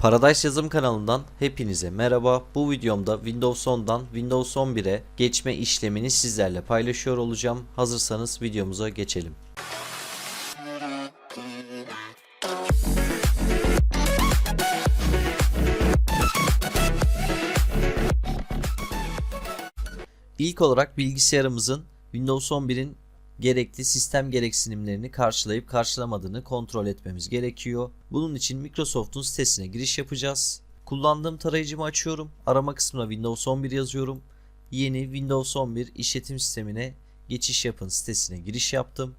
Paradise Yazım kanalından hepinize merhaba. Bu videomda Windows 10'dan Windows 11'e geçme işlemini sizlerle paylaşıyor olacağım. Hazırsanız videomuza geçelim. İlk olarak bilgisayarımızın Windows 11'in gerekli sistem gereksinimlerini karşılayıp karşılamadığını kontrol etmemiz gerekiyor. Bunun için Microsoft'un sitesine giriş yapacağız. Kullandığım tarayıcımı açıyorum. Arama kısmına Windows 11 yazıyorum. Yeni Windows 11 işletim sistemine geçiş yapın sitesine giriş yaptım.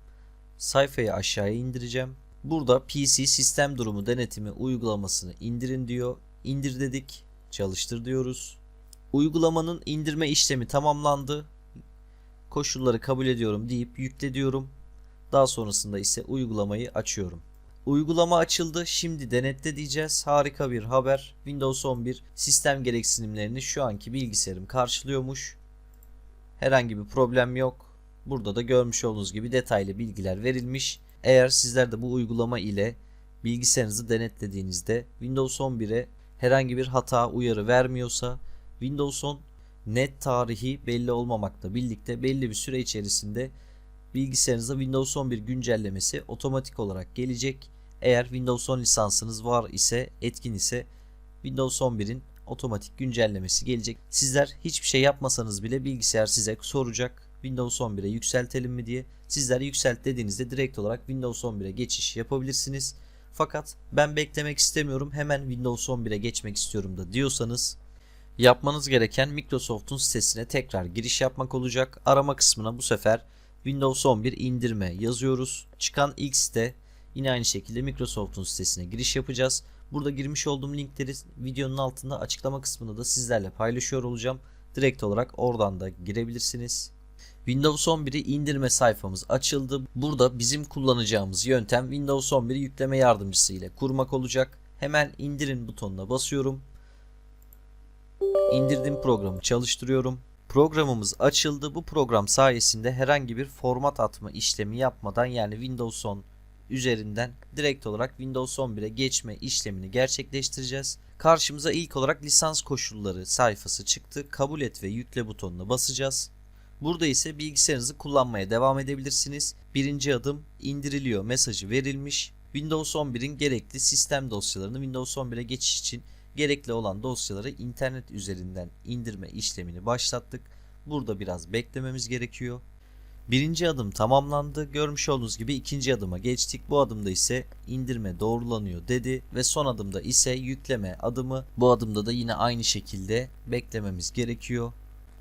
Sayfayı aşağıya indireceğim. Burada PC sistem durumu denetimi uygulamasını indirin diyor. İndir dedik. Çalıştır diyoruz. Uygulamanın indirme işlemi tamamlandı. Koşulları kabul ediyorum deyip yükle diyorum. Daha sonrasında ise uygulamayı açıyorum. Uygulama açıldı. Şimdi denetle diyeceğiz. Harika bir haber. Windows 11 sistem gereksinimlerini şu anki bilgisayarım karşılıyormuş. Herhangi bir problem yok. Burada da görmüş olduğunuz gibi detaylı bilgiler verilmiş. Eğer sizler de bu uygulama ile bilgisayarınızı denetlediğinizde Windows 11'e herhangi bir hata uyarı vermiyorsa Windows 10 net tarihi belli olmamakla birlikte belli bir süre içerisinde bilgisayarınıza Windows 11 güncellemesi otomatik olarak gelecek. Eğer Windows 10 lisansınız var ise etkin ise Windows 11'in otomatik güncellemesi gelecek. Sizler hiçbir şey yapmasanız bile bilgisayar size soracak Windows 11'e yükseltelim mi diye. Sizler yükselt dediğinizde direkt olarak Windows 11'e geçiş yapabilirsiniz. Fakat ben beklemek istemiyorum hemen Windows 11'e geçmek istiyorum da diyorsanız Yapmanız gereken Microsoft'un sitesine tekrar giriş yapmak olacak. Arama kısmına bu sefer Windows 11 indirme yazıyoruz. Çıkan ilk site yine aynı şekilde Microsoft'un sitesine giriş yapacağız. Burada girmiş olduğum linkleri videonun altında açıklama kısmında da sizlerle paylaşıyor olacağım. Direkt olarak oradan da girebilirsiniz. Windows 11'i indirme sayfamız açıldı. Burada bizim kullanacağımız yöntem Windows 11'i yükleme yardımcısı ile kurmak olacak. Hemen indirin butonuna basıyorum. İndirdim programı çalıştırıyorum. Programımız açıldı. Bu program sayesinde herhangi bir format atma işlemi yapmadan yani Windows 10 üzerinden direkt olarak Windows 11'e geçme işlemini gerçekleştireceğiz. Karşımıza ilk olarak lisans koşulları sayfası çıktı. Kabul et ve yükle butonuna basacağız. Burada ise bilgisayarınızı kullanmaya devam edebilirsiniz. Birinci adım indiriliyor mesajı verilmiş. Windows 11'in gerekli sistem dosyalarını Windows 11'e geçiş için gerekli olan dosyaları internet üzerinden indirme işlemini başlattık. Burada biraz beklememiz gerekiyor. Birinci adım tamamlandı. Görmüş olduğunuz gibi ikinci adıma geçtik. Bu adımda ise indirme doğrulanıyor dedi ve son adımda ise yükleme adımı. Bu adımda da yine aynı şekilde beklememiz gerekiyor.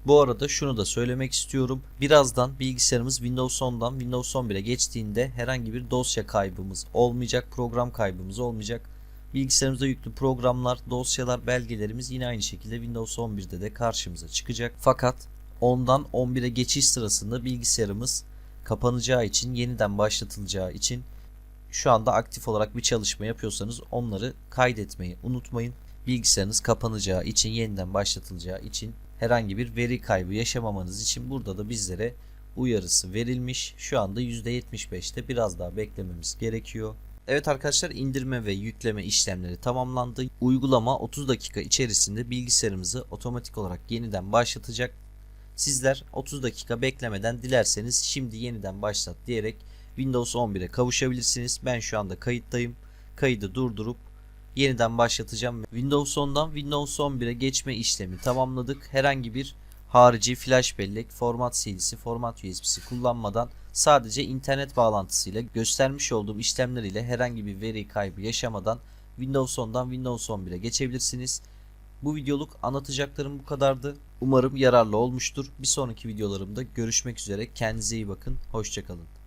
Bu arada şunu da söylemek istiyorum. Birazdan bilgisayarımız Windows 10'dan Windows 11'e geçtiğinde herhangi bir dosya kaybımız olmayacak, program kaybımız olmayacak. Bilgisayarımızda yüklü programlar, dosyalar, belgelerimiz yine aynı şekilde Windows 11'de de karşımıza çıkacak. Fakat ondan 11'e geçiş sırasında bilgisayarımız kapanacağı için, yeniden başlatılacağı için şu anda aktif olarak bir çalışma yapıyorsanız onları kaydetmeyi unutmayın. Bilgisayarınız kapanacağı için, yeniden başlatılacağı için herhangi bir veri kaybı yaşamamanız için burada da bizlere uyarısı verilmiş. Şu anda %75'te biraz daha beklememiz gerekiyor. Evet arkadaşlar indirme ve yükleme işlemleri tamamlandı. Uygulama 30 dakika içerisinde bilgisayarımızı otomatik olarak yeniden başlatacak. Sizler 30 dakika beklemeden dilerseniz şimdi yeniden başlat diyerek Windows 11'e kavuşabilirsiniz. Ben şu anda kayıttayım. Kaydı durdurup yeniden başlatacağım. Windows 10'dan Windows 11'e geçme işlemi tamamladık. Herhangi bir harici flash bellek, format CD'si, format USB'si kullanmadan sadece internet bağlantısıyla göstermiş olduğum işlemler ile herhangi bir veri kaybı yaşamadan Windows 10'dan Windows 11'e geçebilirsiniz. Bu videoluk anlatacaklarım bu kadardı. Umarım yararlı olmuştur. Bir sonraki videolarımda görüşmek üzere. Kendinize iyi bakın. Hoşçakalın.